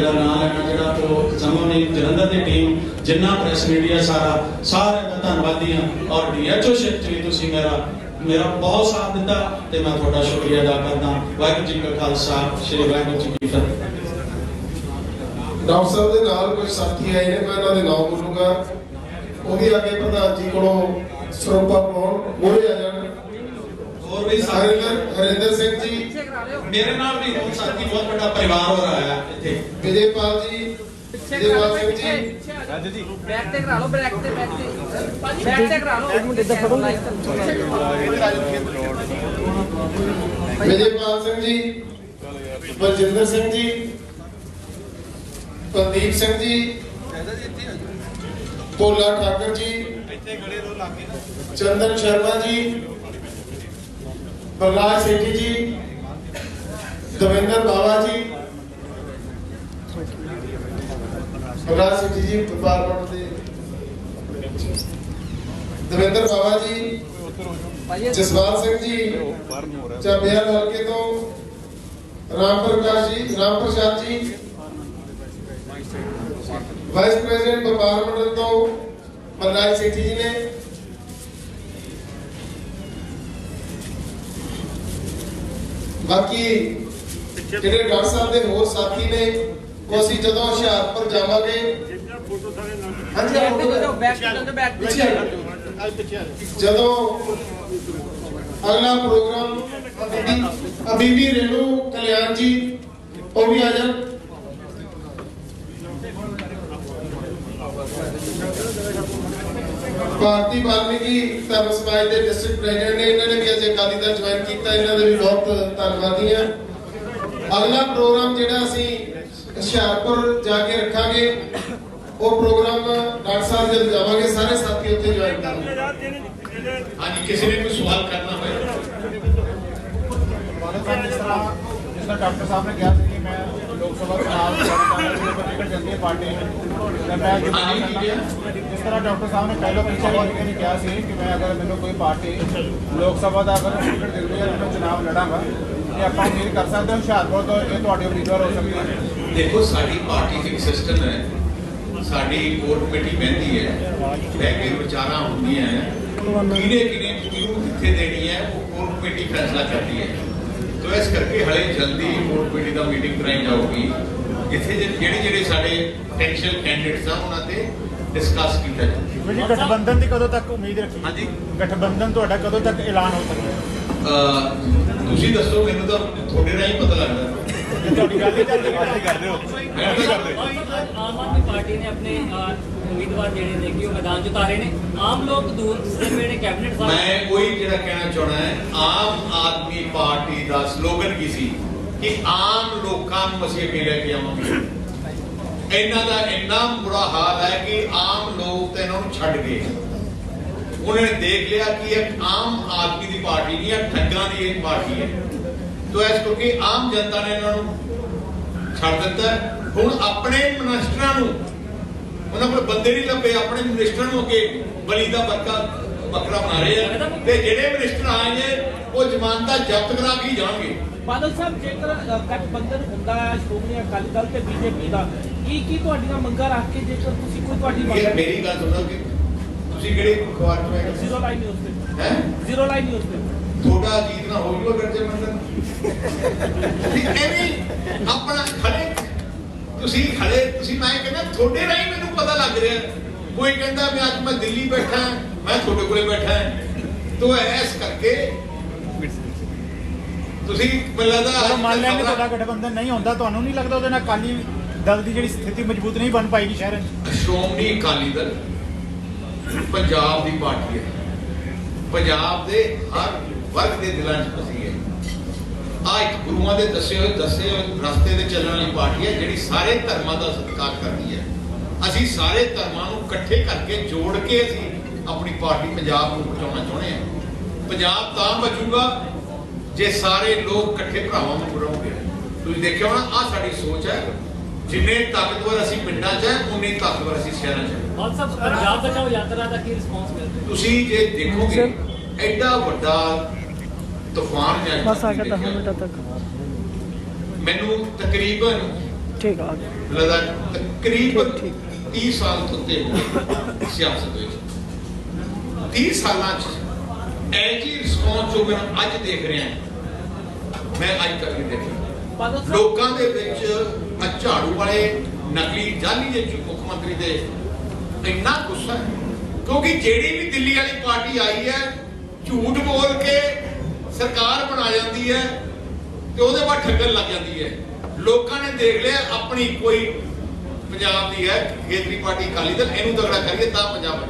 ਦਾ ਨਾਮ ਲੈਣਾ ਜਿਹੜਾ ਉਹ ਸਮੂਹ ਨੇ ਜਲੰਧਰ ਦੀ ਟੀਮ ਜਿੰਨਾ ਪ੍ਰੈਸ ਮੀਡੀਆ ਸਾਰਾ, ਸਾਰਿਆਂ ਦਾ ਧੰਨਵਾਦੀ ਹਾਂ ਔਰ ਡੀਐਚਓ ਸ਼ਿਪ ਵੀ ਤੁਸੀਂ ਮੇਰਾ ਮੇਰਾ ਬਹੁਤ ਸਾਥ ਦਿੱਤਾ ਤੇ ਮੈਂ ਤੁਹਾਡਾ ਸ਼ੁਕਰੀਆ ਅਦਾ ਕਰਦਾ ਵਾਹਿਗੁਰੂ ਜੀ ਕਾ ਖਾਲਸਾ, ਸ੍ਰੀ ਵਾਹਿਗੁਰੂ ਜੀ ਕੀ ਫਤਿਹ। ਡਾਕਟਰ ਸਾਹਿਬ ਦੇ ਨਾਲ ਕੁਝ ਸਾਥੀ ਆਏ ਨੇ, ਮੈਂ ਉਹਨਾਂ ਦੇ ਨਾਮ ਬੋਲੂੰਗਾ ਉਹ ਵੀ ਅੱਗੇ ਪ੍ਰਧਾਨ ਜੀ ਕੋਲੋਂ ਸਰੋਪਾ ਪਾਉਣ ਮੋਰੇ ਆ ਜਾਣ। ਹੋਰ ਵੀ ਸਾਰੇ ਹਰਿੰਦਰ ਹਰਿੰਦਰ ਸਿੰਘ ਜੀ ਮੇਰੇ ਨਾਲ ਵੀ ਬਹੁਤ ਸਾਥੀ ਬਹੁਤ ਵੱਡਾ ਪਰਿਵਾਰ ਹੋ ਰਿਹਾ ਹੈ ਇੱਥੇ। ਵਿਜੇਪਾਲ ਜੀ ਵਿਜੇਪਾਲ ਸਿੰਘ ਜੀ। ਬੈਕ ਤੇ ਕਰਾ ਲਓ ਬੈਕ ਤੇ ਬੈਕ ਤੇ। ਬੈਕ ਤੇ ਕਰਾ ਲਓ। ਇੱਕ ਮਿੰਟ ਇੱਧਰ ਫੜੋ। ਵਿਜੇਪਾਲ ਸਿੰਘ ਜੀ ਬਲਜਿੰਦਰ ਸਿੰਘ ਜੀ ਕੁਲਦੀਪ ਸਿੰਘ ਜੀ ਭੋਲਾ ਠਾਕਰ ਜੀ ਚੰਦਨ ਸ਼ਰਮਾ ਜੀ ਪ੍ਰਗਾਸ਼ ਸੇਠੀ ਜੀ, ਦਵਿੰਦਰ ਬਾਵਾ ਜੀ। ਪ੍ਰਗਾਸ਼ ਸੇਠੀ ਜੀ, ਡਿਪਾਰਟਮੈਂਟ ਦੇ। ਦਵਿੰਦਰ ਬਾਵਾ ਜੀ ਜਸਵਾਲ ਸਿੰਘ ਜੀ ਚਾਬਿਆਲ ਹਲਕੇ ਤੋਂ। ਰਾਮ ਪ੍ਰਕਾਸ਼ ਜੀ, ਰਾਮ ਪ੍ਰਸਾਦ ਜੀ। ਵਾਈਸ ਪ੍ਰੈਜ਼ੀਡੈਂਟ ਵਪਾਰ ਮੰਡਲ ਤੋਂ ਮਨਰਾਜ ਸੇਠੀ ਜੀ ਨੇ। ਬਾਕੀ ਜਿਹੜੇ ਡਾਕਟਰ ਸਾਹਿਬ ਦੇ ਹੋਰ ਸਾਥੀ ਨੇ ਉਹ ਅਸੀਂ ਜਦੋਂ ਹੁਸ਼ਿਆਰਪੁਰ ਜਾਵਾਂਗੇ। ਹਾਂਜੀ ਆਹ ਬੈਕ ਤੇ ਫੋਟੋ ਬੈਕ ਤੇ ਬੈਕ ਪਿੱਛੇ ਆ। ਜਾਓ। ਜਦੋਂ ਅਗਲਾ ਪ੍ਰੋਗਰਾਮ ਅਬੀਬੀ ਅਬੀਬੀ ਰੇਣੂ ਕਲਿਆਣ ਜੀ ਉਹ ਵੀ ਆ ਜਾਣ। ਭਾਰਤੀ ਵਾਲਮੀਕੀ ਧਰਮ ਸਮਾਜ ਦੇ ਡਿਸਟ੍ਰਿਕਟ ਪ੍ਰੈਜ਼ੀਡੈਂਟ ਨੇ ਇਹਨਾਂ ਨੇ ਵੀ ਅਜੇ ਅਕਾਲੀ ਦਲ ਜੁਆਇਨ ਕੀਤਾ ਇਹਨਾਂ ਦੇ ਵੀ ਬਹੁਤ ਧੰਨਵਾਦੀ ਹਾਂ ਅਗਲਾ ਪ੍ਰੋਗਰਾਮ ਜਿਹੜਾ ਅਸੀਂ ਹੁਸ਼ਿਆਰਪੁਰ ਜਾ ਕੇ ਰੱਖਾਂਗੇ ਉਹ ਪ੍ਰੋਗਰਾਮ ਡਾਕਟਰ ਸਾਹਿਬ ਜਦ ਜਾਵਾਂਗੇ ਸਾਰੇ ਸਾਥੀ ਉੱਥੇ ਜੁਆਇਨ ਕਰਨਗੇ। ਹਾਂਜੀ ਕਿਸੇ ਨੇ ਕੋਈ ਸਵਾਲ ਕਰਨਾ ਹੋਵੇ ਜਿਸ ਤਰ੍ਹਾਂ ਜਿਸ ਤਰ੍ਹਾਂ ਡਾਕਟਰ ਸਾਹਿਬ ਨੇ ਕਿਹਾ ਸੀ ਕਿ ਮੈਂ ਲੋਕ ਸਭਾ ਚੁਣਾਵ ਲੜਨਾ ਟਿਕਟ ਜਾਂਦੀ ਹੈ ਪਾਰਟੀ ਤੇ ਮੈਂ ਜਿਸ ਹਾਂਜੀ, ਕੀ ਕਿਹਾ? ਜਿਸ ਤਰ੍ਹਾਂ ਡਾਕਟਰ ਸਾਹਿਬ ਨੇ ਪਹਿਲਾਂ ਪਿੱਛੇ ਵਾਰ ਕੇ ਕਿਹਾ ਸੀ ਕਿ ਤਾਂ ਆਪਾਂ ਉਮੀਦ ਕਰ ਸਕਦੇ ਹਾਂ ਹੁਸ਼ਿਆਰਪੁਰ ਤੋਂ ਇਹ ਤੁਹਾਡੇ ਉਮੀਦਵਾਰ ਹੋ ਸਕਦੇ ਹਨ ਦੇਖੋ ਸਾਡੀ ਪਾਰਟੀ ਦੀ ਸਿਸਟਮ ਹੈ। ਸਾਡੀ ਕੋਰ ਕਮੇਟੀ ਬਹਿੰਦੀ ਹੈ। ਬਹਿ ਕੇ ਵਿਚਾਰਾਂ ਹੁੰਦੀਆਂ ਹੈ। ਕਿਹਨੇ ਕਿਹਨੇ ਕਿਹਨੂੰ ਕਿੱਥੇ ਦੇਣੀ ਹੈ ਉਹ ਕੋਰ ਕਮੇਟੀ ਫੈਸਲਾ ਕਰਦੀ ਹੈ। ਤੋ ਇਸ ਕਰਕੇ ਹਲੇ ਜਲਦੀ ਕੋਰ ਕਮੇਟੀ ਦਾ ਮੀਟਿੰਗ ਕਰਾਈ ਜਾਊਗੀ। ਜਿੱਥੇ ਜੇ- ਜਿਹੜੇ ਜਿਹੜੇ ਸਾਡੇ ਪੋਟੈਂਸ਼ੀਅਲ ਕੈਂਡੀਡੇਟਸ ਆ ਉਹਨਾਂ ਤੇ ਡਿਸਕਸ ਕੀਤਾ ਜਾਊਗਾ ਜੀ ਗਠਬੰਧਨ ਦੀ ਕਦੋਂ ਤੱਕ ਉਮੀਦ ਰੱਖੀ? ਹਾਂਜੀ। ਗਠਬੰਧਨ ਤੁਹਾਡਾ ਕਦੋਂ ਤੱਕ ਐਲਾਨ ਹੋ ਸਕਦਾ ਹੈ? ਤੁਸੀਂ ਦੱਸੋ ਮੈਨੂੰ ਤਾਂ ਤੁਹਾਡੇ ਰਾਹੀਂ ਪਤਾ ਲੱਗਦਾ। ਤੁਹਾਡੀ ਗੱਲ ਹੀ ਕਰਦੇ ਹੋ। ਮੈਂ ਤਾਂ ਕਰਦੇ? ਆਮ ਆਦਮੀ ਪਾਰਟੀ ਨੇ ਆਪਣੇ ਉਮੀਦਵਾਰ ਜਿਹੜੇ ਨੇ ਕਿ ਉਹ ਮੈਦਾਨ 'ਚ ਉਤਾਰੇ ਨੇ। ਆਮ ਲੋਕ ਦੂਰ ਨੇ ਕੈਬਨਿਟ ਸਾਹਿਬ ਮੈਂ ਕੋਈ ਜਿਹੜਾ ਕਹਿਣਾ ਚਾਹਣਾ ਹੈ ਆਮ ਆਦਮੀ ਪਾਰਟੀ ਦਾ ਸਲੋਗਨ ਕੀ ਸੀ? ਕਿ ਆਮ ਲੋਕਾਂ ਨੂੰ ਅਸੀਂ ਅੱਗੇ ਲੈ ਕੇ ਆਵਾਂਗੇ। ਇਹਨਾਂ ਦਾ ਇੰਨਾ ਬੁਰਾ ਹਾਲ ਹੈ ਕਿ ਆਮ ਲੋਕ ਤਾਂ ਇਹਨਾਂ ਨੂੰ ਛੱਡ ਗਏ। ਉਹਨਾਂ ਨੇ ਦੇਖ ਲਿਆ ਕਿ ਇਹ ਆਮ ਆਦਮੀ ਦੀ ਪਾਰਟੀ ਨਹੀਂ ਹੈ ਠੱਗਾਂ ਦੀ ਇਹ ਪਾਰਟੀ ਹੈ। ਤੋ ਇਸ ਕਰਕੇ ਆਮ ਜਨਤਾ ਨੇ ਇਹਨਾਂ ਨੂੰ ਛੱਡ ਦਿੱਤਾ। ਹੁਣ ਆਪਣੇ ਮਿਨਿਸਟਰਾਂ ਨੂੰ ਉਹਨਾਂ ਕੋਲ ਬੰਦੇ ਨਹੀਂ ਲੱਭੇ ਆਪਣੇ ਮਿਨਿਸਟਰਾਂ ਨੂੰ ਅੱਗੇ ਬਲੀ ਦਾ ਬੱਕਾ ਬੱਕਰਾ ਬਣਾ ਰਹੇ ਆ। ਤੇ ਜਿਹੜੇ ਮਿਨਿਸਟਰ ਆਏ ਉਹ ਜ਼ਮਾਨਤਾਂ ਜ਼ਬਤ ਕਰਾ ਕੇ ਜਾਣਗੇ। ਬਾਦਲ ਸਾਹਿਬ ਜੇਕਰ ਗਠਬੰਧਨ ਹੁੰਦਾ ਹੈ ਸ਼੍ਰੋਮਣੀ ਅਕਾਲੀ ਦਲ ਤੇ ਬੀਜੇਪੀ ਦਾ ਕੀ ਕੀ ਤੁਹਾਡੀਆਂ ਮੰਗਾਂ ਰੱਖ ਕੇ ਜੇਕਰ ਤੁਸੀਂ ਕੋਈ ਤੁਹਾਡੀ ਮੰਗ ਮੇਰੀ ਗੱਲ ਸੁਣੋ ਕਿ ਤੁਸੀਂ ਕਿਹੜੇ ਅਖਬਾਰ ਚ ਹੈ? ਜ਼ੀਰੋ ਲਾਈਨ ਨਿਊਜ਼ ਤੇ। ਹੈ? ਜ਼ੀਰੋ ਲਾਈਨ ਨਿਊਜ਼ ਤੇ। ਤੁਹਾਡਾ ਜੀਤ ਨਾ ਹੋ ਜੂਗਾ ਗੱਜੇ ਮੰਦਨ ਤੁਸੀਂ ਐਵੇਂ ਆਪਣਾ ਖੜੇ ਤੁਸੀਂ ਖੜੇ ਤੁਸੀਂ ਮੈਂ ਕਹਿੰਦਾ ਤੁਹਾਡੇ ਰਾਹੀਂ ਮੈਨੂੰ ਪਤਾ ਲੱਗ ਰਿਹਾ। ਕੋਈ ਕਹਿੰਦਾ ਮੈਂ ਅੱਜ ਮੈਂ ਦਿੱਲੀ ਬੈਠਾ ਹਾਂ, ਮੈਂ ਤੁਹਾਡੇ ਕੋਲੇ ਬੈਠਾ। ਹਾਂ ਤੋ ਐਸ ਕਰਕੇ ਤੁਸੀਂ ਮੈਨੂੰ ਲੱਗਦਾ ਚਲੋ ਮੰਨ ਲੈਂਦੇ ਖਬਰਾਂ- ਤੁਹਾਡਾ ਗਠਬੰਧਨ ਨਹੀਂ ਹੁੰਦਾ ਤੁਹਾਨੂੰ ਨਹੀਂ ਲੱਗਦਾ ਉਹਦੇ ਨਾਲ ਦਲ ਦੀ ਜਿਹੜੀ ਸਥਿਤੀ ਮਜ਼ਬੂਤ ਨਹੀਂ ਬਣ ਪਾਏਗੀ ਸ਼ਹਿਰ 'ਚ। ਸ਼੍ਰੋਮਣੀ ਅਕਾਲੀ ਦਲ ਪੰਜਾਬ ਦੀ ਪਾਰਟੀ ਹੈ। ਪੰਜਾਬ ਦੇ ਹਰ ਵਰਗ ਦੇ ਦਿਲਾਂ 'ਚ ਵਸੀ ਹੈ। ਆ ਇੱਕ ਗੁਰੂਆਂ ਦੇ ਦੱਸੇ ਹੋਏ ਦੱਸੇ ਹੋਏ ਰਸਤੇ ਤੇ ਚੱਲਣ ਵਾਲੀ ਪਾਰਟੀ ਹੈ, ਜਿਹੜੀ ਸਾਰੇ ਧਰਮਾਂ ਦਾ ਸਤਿਕਾਰ ਕਰਦੀ ਹੈ। ਅਸੀਂ ਸਾਰੇ ਧਰਮਾਂ ਨੂੰ ਇਕੱਠੇ ਕਰਕੇ ਜੋੜ ਕੇ ਅਸੀਂ ਆਪਣੀ ਪਾਰਟੀ ਪੰਜਾਬ ਨੂੰ ਬਚਾਉਣਾ ਚਾਹੁੰਦੇ ਹਾਂ। ਪੰਜਾਬ ਤਾਂ ਬਚੂਗਾ ਜੇ ਸਾਰੇ ਲੋਕ ਇਕੱਠੇ ਭਰਾਵਾਂ ਨੂੰ ਰਹੋਗੇ ਤੁਸੀਂ ਦੇਖਿਆ ਹੋਣਾ ਆ ਸਾਡੀ ਸੋਚ ਹੈ ਜਿੰਨੇ ਤਾਕਤਵਰ ਅਸੀਂ ਪਿੰਡਾਂ 'ਚ ਹੈ ਉਨੇ ਤਾਕਤਵਰ ਅਸੀਂ ਸ਼ਹਿਰਾਂ 'ਚ ਹਾਂ। ਬਾਦ ਸਾਹਿਬ ਪੰਜਾਬ ਬਚਾਓ ਯਾਤਰਾ ਦਾ ਕੀ ਰਿਸਪੌਂਸ ਮਿਲ ਰਿਹਾ ਤੁਸੀਂ ਜੇ ਦੇਖੋਗੇ ਐਡਾ ਵੱਡਾ ਤੂਫਾਨ ਜਾਂ ਬਸ ਆ ਗਿਆ 10 ਮਿੰਟਾਂ ਤੱਕ। ਮੈਨੂੰ ਤਕਰੀਬਨ ਠੀਕ ਆ ਲਗਾ ਤਕਰੀਬਨ 30 ਸਾਲ ਤੋਂ ਗਏ ਸਿਆਸਤ ਵਿੱਚ। 30 ਸਾਲਾਂ ਚ ਐਜੀ ਰਿਸਪੌਂਸ ਜੋ ਮੈਂ ਅੱਜ ਦੇਖ ਰਿਹਾ ਮੈਂ ਅੱਜ ਤੱਕ ਨਹੀਂ ਦੇਖਿਆ। ਲੋਕਾਂ ਦੇ ਵਿੱਚ ਝਾੜੂ ਵਾਲੇ ਨਕਲੀ ਜਾਲੀ ਦੇ ਮੁੱਖ ਮੰਤਰੀ ਦੇ ਇੰਨਾ ਗੁੱਸਾ ਕਿਉਂਕਿ ਜਿਹੜੀ ਵੀ ਦਿੱਲੀ ਵਾਲੀ ਪਾਰਟੀ ਆਈ ਹੈ, ਝੂਠ ਬੋਲ ਕੇ ਸਰਕਾਰ ਬਣਾ ਜਾਂਦੀ ਹੈ ਤੇ ਉਹਦੇ ਬਾਅਦ ਠੱਗਣ ਲੱਗ ਜਾਂਦੀ ਹੈ। ਲੋਕਾਂ ਨੇ ਦੇਖ ਲਿਆ, ਆਪਣੀ ਕੋਈ ਪੰਜਾਬ ਦੀ ਹੈ, ਖੇਤਰੀ ਪਾਰਟੀ ਅਕਾਲੀ ਦਲ, ਇਹਨੂੰ ਤਗੜਾ ਕਰੀਏ ਤਾਂ ਪੰਜਾਬ